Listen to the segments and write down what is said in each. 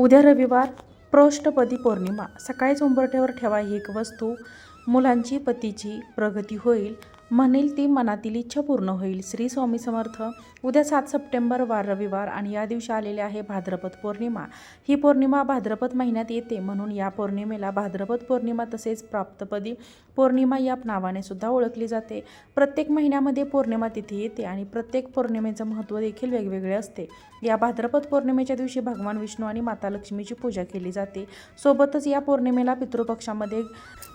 उद्या रविवार पृष्ठपदी पौर्णिमा. सकाळीच उंबरठ्यावर ठेवा ही एक वस्तू. मुलांची पतीची प्रगती होईल. म्हणेल ती मनातील इच्छा पूर्ण होईल. श्री स्वामी समर्थ उद्या सात सप्टेंबर वार रविवार आणि या दिवशी आलेली आहे भाद्रपद पौर्णिमा. ही पौर्णिमा भाद्रपद महिन्यात येते. म्हणून या पौर्णिमेला भाद्रपद पौर्णिमा तसेच प्राप्तपदी पौर्णिमा या नावाने सुद्धा ओळखली जाते. प्रत्येक महिन्यामध्ये पौर्णिमा तिथी येते आणि प्रत्येक पौर्णिमेचं महत्त्व देखील वेगवेगळे असते. या भाद्रपद पौर्णिमेच्या दिवशी भगवान विष्णू आणि माता लक्ष्मीची पूजा केली जाते. सोबतच या पौर्णिमेला पितृपक्षामध्ये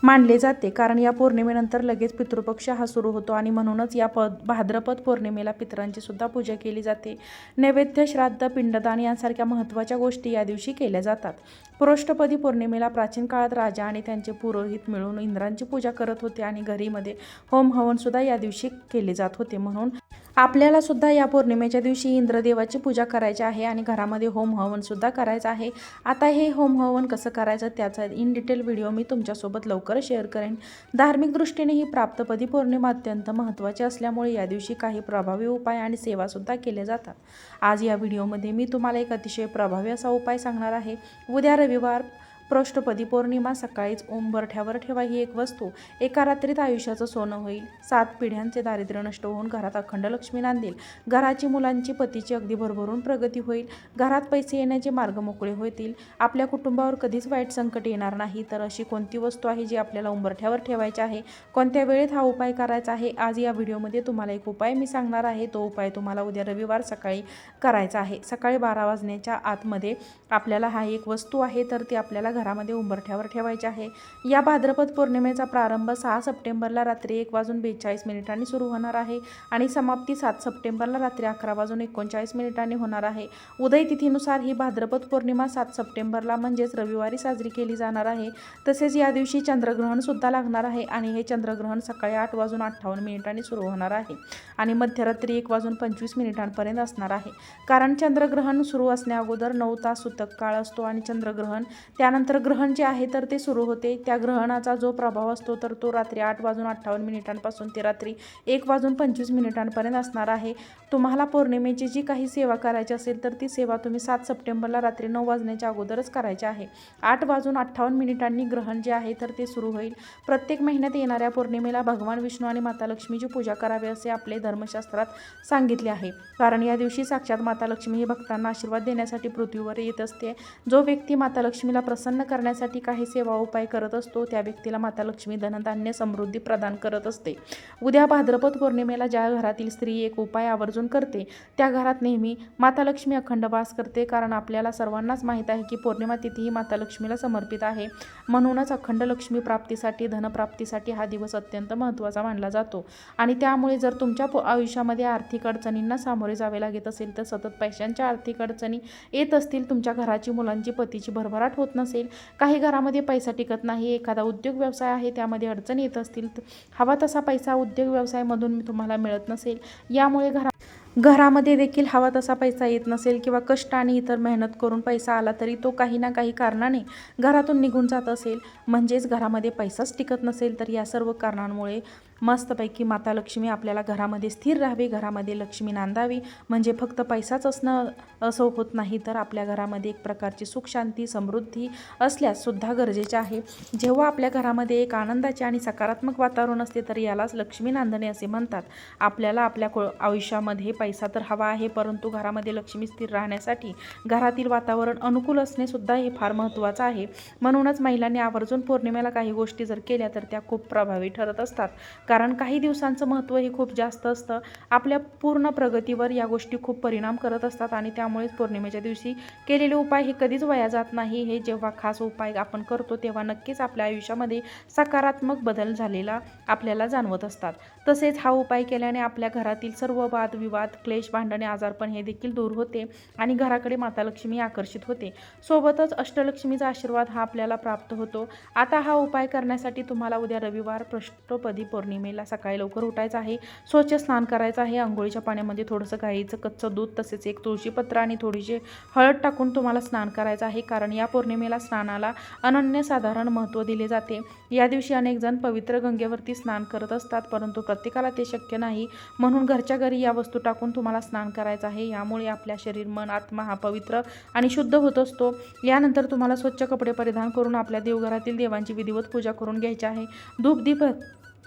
मानले जाते. कारण या पौर्णिमेनंतर लगेच पितृपक्ष हा सुरू होतो आणि म्हणूनच या प भाद्रपद पौर्णिमेला पितरांची सुद्धा पूजा केली जाते. नैवेद्य श्राद्ध पिंडदान यांसारख्या महत्त्वाच्या गोष्टी या दिवशी केल्या जातात. पृष्ठपदी पौर्णिमेला प्राचीन काळात राजा आणि त्यांचे पुरोहित मिळून इंद्रांची पूजा करत होते आणि घरीमध्ये होम हवन सुद्धा या दिवशी केले जात होते. म्हणून आपल्याला सुद्धा या पौर्णिमेच्या दिवशी इंद्रदेवाची पूजा करायची आहे आणि घरामध्ये होम हवन सुद्धा करायचं आहे. आता हे होम हवन कसं करायचं त्याचा इन डिटेल व्हिडिओ मी तुमच्यासोबत लवकरच शेअर करेन. धार्मिक दृष्टीने ही प्राप्तपदी पौर्णिमा अत्यंत महत्त्वाची असल्यामुळे या दिवशी काही प्रभावी उपाय आणि सेवासुद्धा केले जातात. आज या व्हिडिओमध्ये मी तुम्हाला एक अतिशय प्रभावी असा उपाय सांगणार आहे. उद्या रविवार पृष्ठपदी पौर्णिमा सकाळीच उंबरठ्यावर ठेवा ही एक वस्तू. एका रात्रीत आयुष्याचं सोनं होईल. सात पिढ्यांचे दारिद्र्य नष्ट होऊन घरात अखंड लक्ष्मी नांदेल. घराची मुलांची पतीची अगदी भरभरून प्रगती होईल. घरात पैसे येण्याचे मार्ग मोकळे होतील. आपल्या कुटुंबावर कधीच वाईट संकट येणार नाही. तर अशी कोणती वस्तू आहे जी आपल्याला उंबरठ्यावर ठेवायची आहे? कोणत्या वेळेत हा उपाय करायचा आहे? आज या व्हिडिओमध्ये तुम्हाला एक उपाय मी सांगणार आहे. तो उपाय तुम्हाला उद्या रविवार सकाळी करायचा आहे. सकाळी बारा वाजण्याच्या आतमध्ये आपल्याला हा एक वस्तू आहे. तर ती आपल्याला घरामध्ये उंबरठ्यावर ठेवायचे आहे. या भाद्रपद पौर्णिमेचा प्रारंभ सहा सप्टेंबरला रात्री एक वाजून बेचाळीस मिनिटांनी सुरू होणार आहे आणि समाप्ती सात सप्टेंबरला रात्री अकरा वाजून एकोणचाळीस मिनिटांनी होणार आहे. उदय तिथीनुसार ही भाद्रपद पौर्णिमा सात सप्टेंबरला म्हणजेच रविवारी साजरी केली जाणार आहे. तसेच या दिवशी चंद्रग्रहण सुद्धा लागणार आहे आणि हे चंद्रग्रहण सकाळी आठ वाजून अठ्ठावन्न मिनिटांनी सुरू होणार आहे आणि मध्यरात्री एक वाजून पंचवीस मिनिटांपर्यंत असणार आहे. कारण चंद्रग्रहण सुरू असण्या अगोदर नऊ तास सुतक काळ असतो आणि चंद्रग्रहण त्यानंतर ग्रहण जे आहे तर ते सुरू होते. त्या ग्रहणाचा जो प्रभाव असतो तर तो रात्री आठ वाजून अठ्ठावन्न मिनिटांपासून ते रात्री एक वाजून पंचवीस मिनिटांपर्यंत असणार आहे. तुम्हाला पौर्णिमेची जी काही सेवा करायची असेल तर ती सेवा तुम्ही सात सप्टेंबरला रात्री नऊ वाजण्याच्या अगोदरच करायची आहे. आठ वाजून अठ्ठावन्न मिनिटांनी ग्रहण जे आहे तर ते सुरू होईल. प्रत्येक महिन्यात येणाऱ्या पौर्णिमेला भगवान विष्णू आणि माता लक्ष्मीची पूजा करावी असे आपले धर्मशास्त्रात सांगितले आहे. कारण या दिवशी साक्षात माता लक्ष्मी ही भक्तांना आशीर्वाद देण्यासाठी पृथ्वीवर येत असते. जो व्यक्ती माता लक्ष्मीला प्रसन्न करण्यासाठी काही सेवा उपाय करत असतो त्या व्यक्तीला माता लक्ष्मी धनधान्य समृद्धी प्रदान करत असते. उद्या भाद्रपद पौर्णिमेला ज्या घरातील स्त्री एक उपाय आवर्जून करते त्या घरात नेहमी माता लक्ष्मी अखंड वास करते कारण आपल्याला सर्वांनाच माहीत आहे की पौर्णिमा तिथी ही माता लक्ष्मीला समर्पित आहे. म्हणूनच अखंड लक्ष्मी प्राप्तीसाठी धनप्राप्तीसाठी हा दिवस अत्यंत महत्त्वाचा मानला जातो. आणि त्यामुळे जर तुमच्या आयुष्यामध्ये आर्थिक अडचणींना सामोरे जावे लागत असेल तर सतत पैशांच्या आर्थिक अडचणी येत असतील तुमच्या घराची मुलांची पतीची भरभराट होत नसेल काही घरामध्ये पैसा टिकत नाही एखादा उद्योग व्यवसाय आहे त्यामध्ये अडचण येत असतील तर हवा तसा पैसा उद्योग व्यवसायामधून तुम्हाला मिळत नसेल. यामुळे घरा घरामध्ये देखील हवा तसा पैसा येत नसेल किंवा कष्ट आणि इतर मेहनत करून पैसा आला तरी तो काही ना काही कारणाने घरातून निघून जात असेल. म्हणजेच घरामध्ये पैसाच टिकत नसेल तर या सर्व कारणांमुळे मस्तपैकी माता लक्ष्मी आपल्याला घरामध्ये स्थिर राहावी घरामध्ये लक्ष्मी नांदावी. म्हणजे फक्त पैसाच असणं असं होत नाही तर आपल्या घरामध्ये एक प्रकारची सुखशांती समृद्धी असल्याससुद्धा गरजेचे आहे. जेव्हा आपल्या घरामध्ये एक आनंदाचे आणि सकारात्मक वातावरण असते तर यालाच लक्ष्मी नांदणे असे म्हणतात. आपल्याला आपल्या को आयुष्यामध्ये पैसा तर हवा आहे परंतु घरामध्ये लक्ष्मी स्थिर राहण्यासाठी घरातील वातावरण अनुकूल असणेसुद्धा हे फार महत्त्वाचं आहे. म्हणूनच महिलांनी आवर्जून पौर्णिमेला काही गोष्टी जर केल्या तर त्या खूप प्रभावी ठरत असतात. कारण काही दिवसांचं महत्त्व हे खूप जास्त असतं. आपल्या पूर्ण प्रगतीवर या गोष्टी खूप परिणाम करत असतात आणि त्यामुळेच पौर्णिमेच्या दिवशी केलेले उपाय हे कधीच वाया जात नाही. हे जेव्हा खास उपाय आपण करतो तेव्हा नक्कीच आपल्या आयुष्यामध्ये सकारात्मक बदल झालेला आपल्याला जाणवत असतात. तसेच हा उपाय केल्याने आपल्या घरातील सर्व वाद विवाद क्लेश भांडणे आजारपण हे देखील दूर होते आणि घराकडे माता लक्ष्मी आकर्षित होते. सोबतच अष्टलक्ष्मीचा आशीर्वाद हा आपल्याला प्राप्त होतो. आता हा उपाय करण्यासाठी तुम्हाला उद्या रविवार पृष्ठपदी पौर्णिमा. पौर्णिमेला सकाळी लवकर उठायचं आहे. स्वच्छ स्नान करायचं आहे. आंघोळीच्या पाण्यामध्ये थोडंसं गाईचं कच्चं दूध तसेच एक तुळशीपत्र आणि थोडीशी हळद टाकून तुम्हाला स्नान करायचं आहे. कारण या पौर्णिमेला स्नानाला अनन्यसाधारण महत्त्व दिले जाते. या दिवशी अनेक जण पवित्र गंगेवरती स्नान करत असतात परंतु प्रत्येकाला ते शक्य नाही. म्हणून घरच्या घरी या वस्तू टाकून तुम्हाला स्नान करायचं आहे. यामुळे आपल्या शरीर मन आत्मा हा पवित्र आणि शुद्ध होत असतो. यानंतर तुम्हाला स्वच्छ कपडे परिधान करून आपल्या देवघरातील देवांची विधिवत पूजा करून घ्यायची आहे. धूप दीप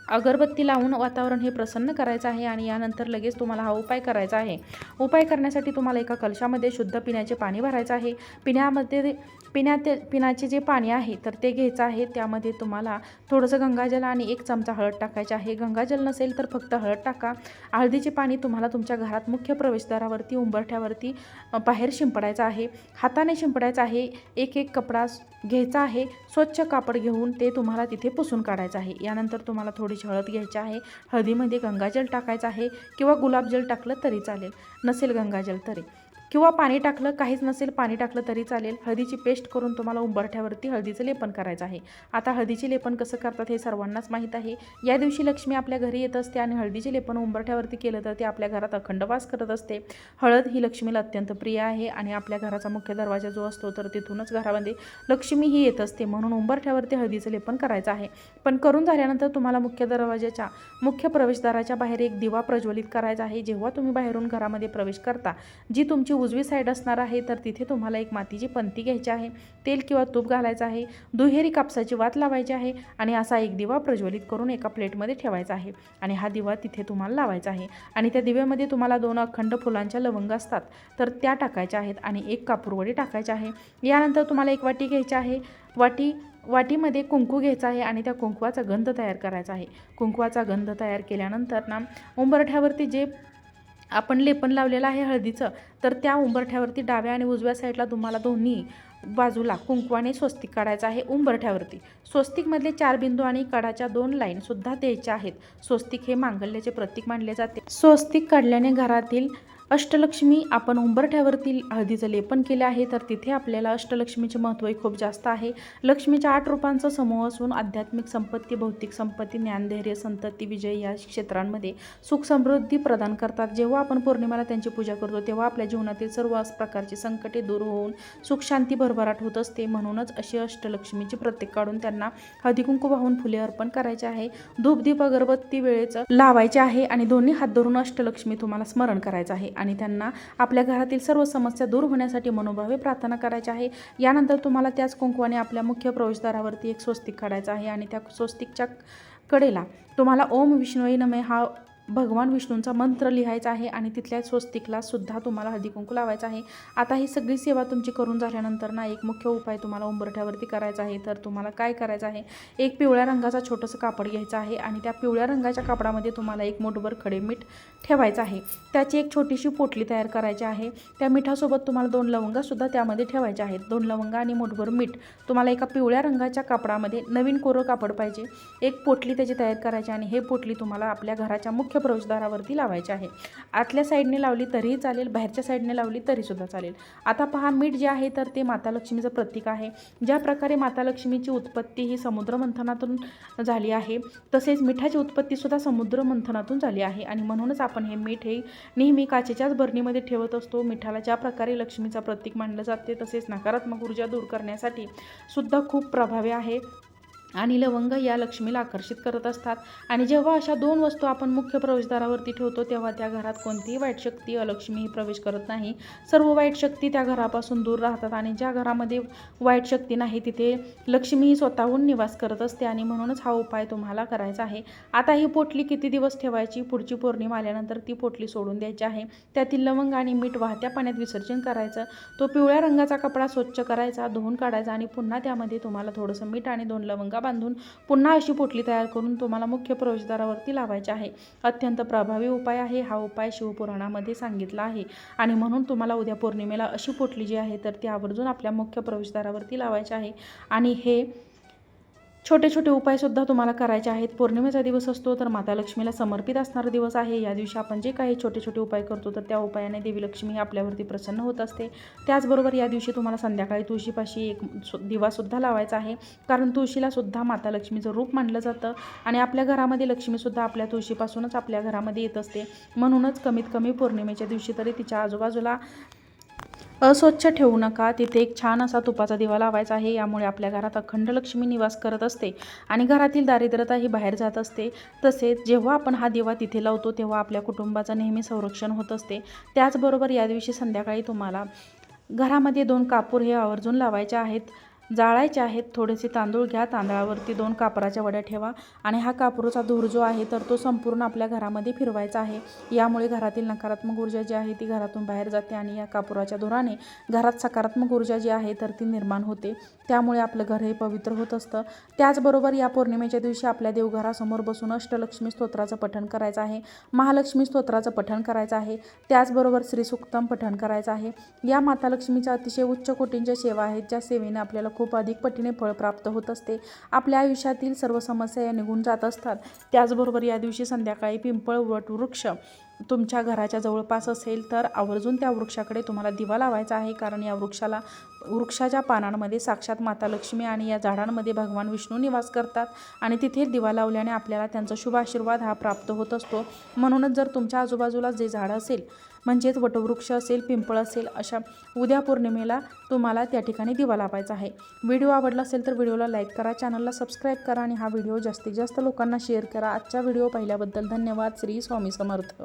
अगरबत्ती लावून वातावरण हे प्रसन्न करायचं आहे आणि यानंतर लगेच तुम्हाला हा उपाय करायचा आहे. उपाय करण्यासाठी तुम्हाला एका कलशामध्ये शुद्ध पिण्याचे पाणी भरायचं आहे. पिण्यामध्ये पिण्यात पिण्याचे जे पाणी आहे तर ते घ्यायचं आहे. त्यामध्ये तुम्हाला थोडंसं गंगाजल आणि एक चमचा हळद टाकायचे आहे. गंगाजल नसेल तर फक्त हळद टाका. हळदीचे पाणी तुम्हाला तुमच्या घरात मुख्य प्रवेशद्वारावरती उंबरठ्यावरती बाहेर शिंपडायचं आहे. हाताने शिंपडायचं आहे. एक एक कपडा घ्यायचा आहे. स्वच्छ कापड घेऊन ते तुम्हाला तिथे पुसून काढायचं आहे. यानंतर तुम्हाला थोडी थोडीशी हळद घ्यायची आहे. हळदीमध्ये गंगाजल टाकायचं आहे किंवा गुलाबजल टाकलं तरी चालेल. नसेल गंगाजल तरी. किंवा पाणी टाकलं काहीच नसेल पाणी टाकलं तरी चालेल. हळदीची पेस्ट करून तुम्हाला उंबरठ्यावरती हळदीचं लेपन करायचं आहे. आता हळदीचे लेपन कसं करतात हे सर्वांनाच माहीत आहे. या दिवशी लक्ष्मी आपल्या घरी येत असते आणि हळदीचे लेपन उंबरठ्यावरती केलं तर ते आपल्या घरात अखंड वास करत असते. हळद ही लक्ष्मीला अत्यंत प्रिय आहे आणि आपल्या घराचा मुख्य दरवाजा जो असतो तर तिथूनच घरामध्ये लक्ष्मी ही येत असते. म्हणून उंबरठ्यावरती हळदीचं लेपन करायचं आहे. पण करून झाल्यानंतर तुम्हाला मुख्य दरवाजाच्या मुख्य प्रवेशद्वाराच्या बाहेर एक दिवा प्रज्वलित करायचा आहे. जेव्हा तुम्ही बाहेरून घरामध्ये प्रवेश करता जी तुमची उजवी साईड असणार आहे तर तिथे तुम्हाला एक मातीची पंती घ्यायची आहे. तेल किंवा तूप घालायचं आहे. दुहेरी कापसाची वात लावायची आहे आणि असा एक दिवा प्रज्वलित करून एका प्लेटमध्ये ठेवायचा आहे. आणि हा दिवा तिथे तुम्हाला लावायचा आहे. आणि त्या दिव्यामध्ये तुम्हाला दोन अखंड फुलांच्या लवंग असतात तर त्या टाकायच्या आहेत आणि एक कापूरवडी टाकायची आहे. यानंतर तुम्हाला एक वाटी घ्यायची आहे. वाटी वाटीमध्ये कुंकू घ्यायचा आहे आणि त्या कुंकवाचा गंध तयार करायचा आहे. कुंकवाचा गंध तयार केल्यानंतर ना उंबरठ्यावरती जे आपण लेपन लावलेलं आहे हळदीचं तर त्या उंबरठ्यावरती डाव्या आणि उजव्या साईडला तुम्हाला दोन्ही बाजूला कुंकवाने स्वस्तिक काढायचं आहे उंबरठ्यावरती. स्वस्तिकमधले चार बिंदू आणि कडाच्या दोन लाईन सुद्धा द्यायच्या आहेत. स्वस्तिक हे मांगल्याचे प्रतीक मानले जाते. स्वस्तिक काढल्याने घरातील अष्टलक्ष्मी आपण उंबरठ्यावरती हळदीचं लेपन केलं आहे तर तिथे आपल्याला अष्टलक्ष्मीचे महत्त्वही खूप जास्त आहे. लक्ष्मीच्या आठ रूपांचा समूह असून आध्यात्मिक संपत्ती भौतिक संपत्ती ज्ञानधैर्य संतती विजय या क्षेत्रांमध्ये सुख समृद्धी प्रदान करतात. जेव्हा आपण पौर्णिमेला त्यांची पूजा करतो तेव्हा आपल्या जीवनातील सर्व प्रकारची संकटे दूर होऊन सुख शांती भरभराट होत असते. म्हणूनच अशी अष्टलक्ष्मीची प्रत्येक काढून त्यांना हळदी कुंकू वाहून फुले अर्पण करायचे आहे. धूप दीप अगरबत्ती वेळेचं लावायचे आहे आणि दोन्ही हात धरून अष्टलक्ष्मी तुम्हाला स्मरण करायचं आहे. आणि त्यांना आपल्या घरातील सर्व समस्या दूर होण्यासाठी मनोभावे प्रार्थना करायची आहे. यानंतर तुम्हाला त्याच कुंकवाने आपल्या मुख्य प्रवेशद्वारावरती एक स्वस्तिक काढायचा आहे आणि त्या स्वस्तिकच्या कडेला तुम्हाला ओम विष्णुई नमे हा भगवान विष्णूंचा मंत्र लिहायचा आहे आणि तिथल्या स्वस्तिकला सुद्धा तुम्हाला हळदी कुंकू लावायचा आहे. आता ही सगळी सेवा तुमची करून झाल्यानंतर ना एक मुख्य उपाय तुम्हाला उंबरठ्यावरती करायचा आहे. तर तुम्हाला काय करायचं आहे? एक पिवळ्या रंगाचा छोटंसं कापड घ्यायचं आहे आणि त्या पिवळ्या रंगाच्या कापडामध्ये तुम्हाला एक मोठभर खडे मीठ ठेवायचं आहे. त्याची एक छोटीशी पोटली तयार करायची आहे. त्या मिठासोबत तुम्हाला दोन लवंगासुद्धा त्यामध्ये ठेवायच्या आहेत. दोन लवंगा आणि मोठभर मीठ तुम्हाला एका पिवळ्या रंगाच्या कापडामध्ये नवीन कोरं कापड पाहिजे. एक पोटली त्याची तयार करायची आणि हे पोटली तुम्हाला आपल्या घराच्या मुख्य प्रवेशद्वारावरती लावायचे आहे. आतल्या साईडने लावली तरीही चालेल बाहेरच्या साईडने लावली तरीसुद्धा चालेल. आता पहा मीठ जे आहे तर ते माता लक्ष्मीचं प्रतीक आहे. ज्या प्रकारे माता लक्ष्मीची उत्पत्ती ही समुद्र मंथनातून झाली आहे तसेच मिठाची उत्पत्तीसुद्धा समुद्र मंथनातून झाली आहे. आणि म्हणूनच आपण हे मीठ हे नेहमी काचेच्याच भरणीमध्ये ठेवत असतो. मिठाला ज्या प्रकारे लक्ष्मीचा प्रतीक मानलं जाते तसेच नकारात्मक ऊर्जा दूर करण्यासाठी सुद्धा खूप प्रभावी आहे. आणि लवंग या लक्ष्मीला आकर्षित करत असतात. आणि जेव्हा अशा दोन वस्तू आपण मुख्य प्रवेशद्वारावरती ठेवतो तेव्हा त्या घरात कोणतीही वाईट शक्ती अलक्ष्मी प्रवेश करत नाही. सर्व वाईट शक्ती त्या घरापासून दूर राहतात आणि ज्या घरामध्ये वाईट शक्ती नाही तिथे लक्ष्मीही स्वतःहून निवास करत असते आणि म्हणूनच हा उपाय तुम्हाला करायचा आहे. आता ही पोटली किती दिवस ठेवायची? पुढची पौर्णिमा आल्यानंतर ती पोटली सोडून द्यायची आहे. त्यातील लवंग आणि मीठ वाहत्या पाण्यात विसर्जन करायचं. तो पिवळ्या रंगाचा कपडा स्वच्छ करायचा धुवून काढायचा आणि पुन्हा त्यामध्ये तुम्हाला थोडंसं मीठ आणि दोन लवंग बांधून पुन्हा अशी पोटली तयार करून तुम्हाला मुख्य प्रवेशद्वारावरती लावायची आहे. अत्यंत प्रभावी उपाय आहे. हा उपाय शिवपुराणामध्ये सांगितला आहे. आणि म्हणून तुम्हाला उद्या पौर्णिमेला अशी पोटली जी आहे तर ती आवर्जून आपल्या मुख्य प्रवेशद्वारावरती लावायची आहे. आणि हे छोटे छोटे उपायसुद्धा तुम्हाला करायचे आहेत. पौर्णिमेचा दिवस असतो तर माता लक्ष्मीला समर्पित असणारा दिवस आहे. या दिवशी आपण जे काही छोटे छोटे उपाय करतो तर त्या उपायाने देवी लक्ष्मी ही आपल्यावरती प्रसन्न होत असते. त्याचबरोबर या दिवशी तुम्हाला संध्याकाळी तुळशीपाशी एक सु- दिवासुद्धा लावायचा आहे. कारण तुळशीलासुद्धा माता लक्ष्मीचं रूप मानलं जातं आणि आपल्या घरामध्ये लक्ष्मीसुद्धा आपल्या तुळशीपासूनच आपल्या घरामध्ये येत असते. म्हणूनच कमीत कमी पौर्णिमेच्या दिवशी तरी तिच्या आजूबाजूला अस्वच्छ ठेवू नका. तिथे एक छान असा तुपाचा दिवा लावायचा आहे. यामुळे आपल्या घरात अखंड लक्ष्मी निवास करत असते आणि घरातील दारिद्र्यता ही बाहेर जात असते. तसेच जेव्हा आपण हा दिवा तिथे लावतो तेव्हा आपल्या कुटुंबाचं नेहमी संरक्षण होत असते. त्याचबरोबर या दिवशी संध्याकाळी तुम्हाला घरामध्ये दोन कापूर हे आवर्जून लावायचे आहेत. जाळायचे आहेत. थोडेसे तांदूळ घ्या. तांदळावरती दोन कापराच्या वड्या ठेवा आणि हा कापूरचा धूर जो आहे तर तो संपूर्ण आपल्या घरामध्ये फिरवायचा आहे. यामुळे घरातील नकारात्मक ऊर्जा जी आहे ती घरातून बाहेर जाते आणि या कापुराच्या धुराने घरात सकारात्मक ऊर्जा जी आहे तर ती निर्माण होते. त्यामुळे आपलं घर हे पवित्र होत असतं. त्याचबरोबर या पौर्णिमेच्या दिवशी आपल्या देवघरासमोर बसून अष्टलक्ष्मी स्तोत्राचं पठण करायचं आहे. महालक्ष्मी स्तोत्राचं पठण करायचं आहे. त्याचबरोबर श्रीसुक्तम पठण करायचं आहे. या माता लक्ष्मीच्या अतिशय उच्च कोटींच्या सेवा आहेत ज्या सेवेने आपल्याला खूप अधिक पटीने फळ प्राप्त होत असते. आपल्या आयुष्यातील सर्व समस्या या निघून जात असतात. त्याचबरोबर या दिवशी संध्याकाळी पिंपळ वट वृक्ष तुमच्या घराच्या जवळपास असेल तर आवर्जून त्या वृक्षाकडे तुम्हाला दिवा लावायचा आहे. कारण या वृक्षाला वृक्षाच्या पानांमध्ये साक्षात माता लक्ष्मी आणि या झाडांमध्ये भगवान विष्णू निवास करतात आणि तिथे दिवा लावल्याने आपल्याला त्यांचा शुभ आशीर्वाद हा प्राप्त होत असतो. म्हणूनच जर तुमच्या आजूबाजूला जे झाडं असेल म्हणजेच वटवृक्ष असेल पिंपळ असेल अशा उद्या पौर्णिमेला तुम्हाला त्या ठिकाणी दिवा लावायचा आहे. व्हिडिओ आवडला असेल तर व्हिडिओला लाईक करा चॅनलला सबस्क्राईब करा आणि हा व्हिडिओ जास्तीत जास्त लोकांना शेअर करा. आजचा व्हिडिओ पाहिल्याबद्दल धन्यवाद. श्री स्वामी समर्थ.